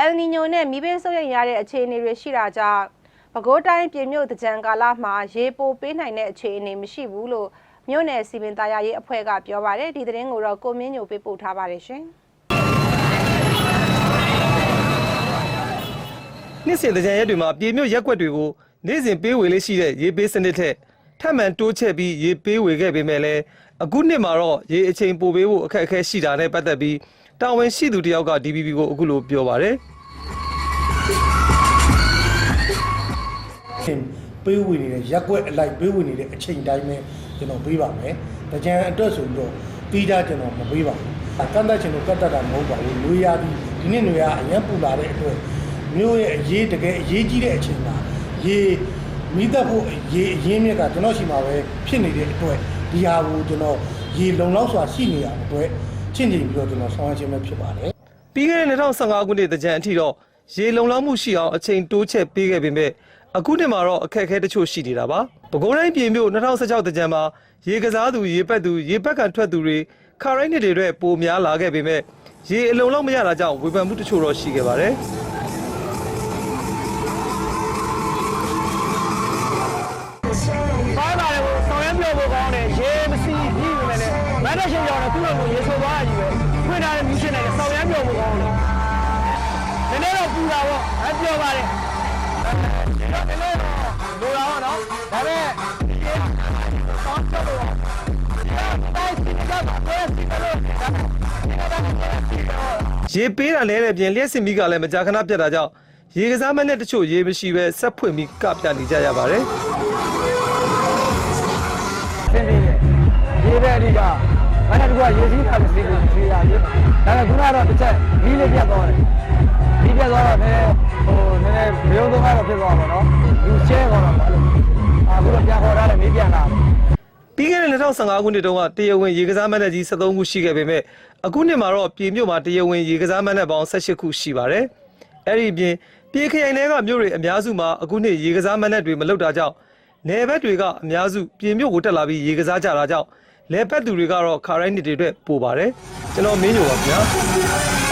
အယ်နီညိုနဲ့မီးဘေးဆုပ်ယပ်ရတဲ့အခြေအနေတွေရှိတာကြောင့်ပဲခူးတိုင်းပြည်မြို့တကြံကာလမှာရေပိုပေးနိုင်တဲ့အခြေအနေမရှိဘူးလို့မြို့နယ်စီမံသားရရေးအဖွဲ့ကပြောပါတယ်ဒီသတင်းကိုတော့ကိုမင်းညိုပေးပို့ထားပါတယ်ရှင်နှစ်စဉ်တကြံရက်တွေမှာပြည်မြို့ရက်ကွက်တွေကိုနေ့စဉ်ပေးဝေလေးရှိတဲ့ရေပေးစနစ်ထက်ထပ်မံတိုးချဲ့ပြီးရေပေးဝေခဲ့ပေမဲ့လည်းအခုနှစ်မှာတော့ရေအချိန်ပိုပေးဖို့အခက်အခဲရှိတာနဲ့ပတ်သက်ပြီး တာဝန်ရှိသူတယောက်က DPP ကိုအခုလိုပြောပါတယ်ရှင်ပေးဝင်နေတဲ့ရက်ကွက်အလိုက်ပေးဝင်နေတဲ့အချိန်တိုင်းပဲကျွန်တော်ပေးပါမယ်။တကြံအတွက်ဆိုပြီးတော့ပြီးကြကျွန်တော်မပေးပါဘူး။ကန့်သက်ချင်လို့ကန့်သက်တာမဟုတ်ပါဘူး။လူရသည်ဒီနေ့လူရအရင်ပူလာတဲ့အတွက်မျိုးရဲ့အရေးတကယ်အရေးကြီးတဲ့အချိန်မှာရေမိသက်ဖို့ရေအရင်းမြစ်ကကျွန်တော်ရှိမှာပဲဖြစ်နေတဲ့အတွက်ဒီဟာကိုကျွန်တော်ရေလုံလောက်စွာရှိနေရတဲ့အတွက် ချင့်ချိန်ပြီးတော့ကျွန်တော်ဆောင်ရွက်ခြင်းပဲဖြစ်ပါတယ်။ပြီးခဲ့တဲ့2015ခုနှစ်တကြံအထိတော့ရေလုံလောက်မှုရှိအောင်အချိန်တိုးချဲ့ပေးခဲ့ပေမဲ့အခုနှစ်မှာတော့အခက်အခဲတချို့ရှိနေတာပါပဲခူးတိုင်းပြည်မြို့2016တကြံမှာရေကစားသူရေပက်သူရေပက်ကန်ထွက်သူတွေခါရိုင်းနှစ်တွေအတွက်ပိုများလာခဲ့ပေမဲ့ရေအလုံလောက်မရတာကြောင့်ဝေဖန်မှုတချို့တော့ရှိခဲ့ပါတယ် တ်တရှင်ကြောင့်လည်းသူ့လိုလိုရေဆိုသွားရကြီးပဲဖွင့်ထားတဲ့မြူရှင်တွေဆောင်ရွက်ပြောဖို့ကောင်းတယ်နည်းနည်းတော့ပူတာပေါ့အပြောပါတယ်နည်းနည်းတော့လိုတာပေါ့နော်ဒါပေမဲ့ဆောင်းချက်လို့တိုင်းစီကြောက်ပွဲစီလို့ရေပေးတာလဲတဲ့ပြင်လျှက်စင်မီကလည်းမကြာခဏပြတ်တာကြောင့်ရေကစားမနဲ့တချို့ရေမရှိပဲဆက်ဖွင့်ပြီးကပြနေကြရပါတယ် ရေစီးတာစီးကိုစီးရရေးဒါပေမဲ့ခုနကတော့တစ်ချက်မီးလေးပြတ်သွားတယ်မီးပြတ်သွားတော့နည်းဟိုနည်းနည်းဘယုံသုံးကတော့ဖြစ်သွားပါတော့လူရှဲကတော့အခုတော့ပြန်ခေါ်ထားတယ်မီးပြန်လာတယ်ပြီးခဲ့တဲ့2015ခုနှစ်တုန်းကတရားဝင်ရေကစားမနဲ့ကြီး73ခုရှိခဲ့ပေမဲ့အခုနှစ်မှာတော့ပြည်မြို့မှာတရားဝင်ရေကစားမနဲ့ပေါင်း18ခုရှိပါတယ်အဲ့ဒီပြင်ပြည်ခရိုင်တွေကမြို့တွေအများစုမှာအခုနှစ်ရေကစားမနဲ့တွေမလုပ်တာကြောင့်နယ်ဘက်တွေကအများစုပြည်မြို့ကိုတက်လာပြီးရေကစားကြတာကြောင့် လဲဘက်သူတွေကတော့ခါရိုင်းနှစ်တွေအတွက်ပိုပါတယ်ကျွန်တော်မင်းညိုပါခင်ဗျာ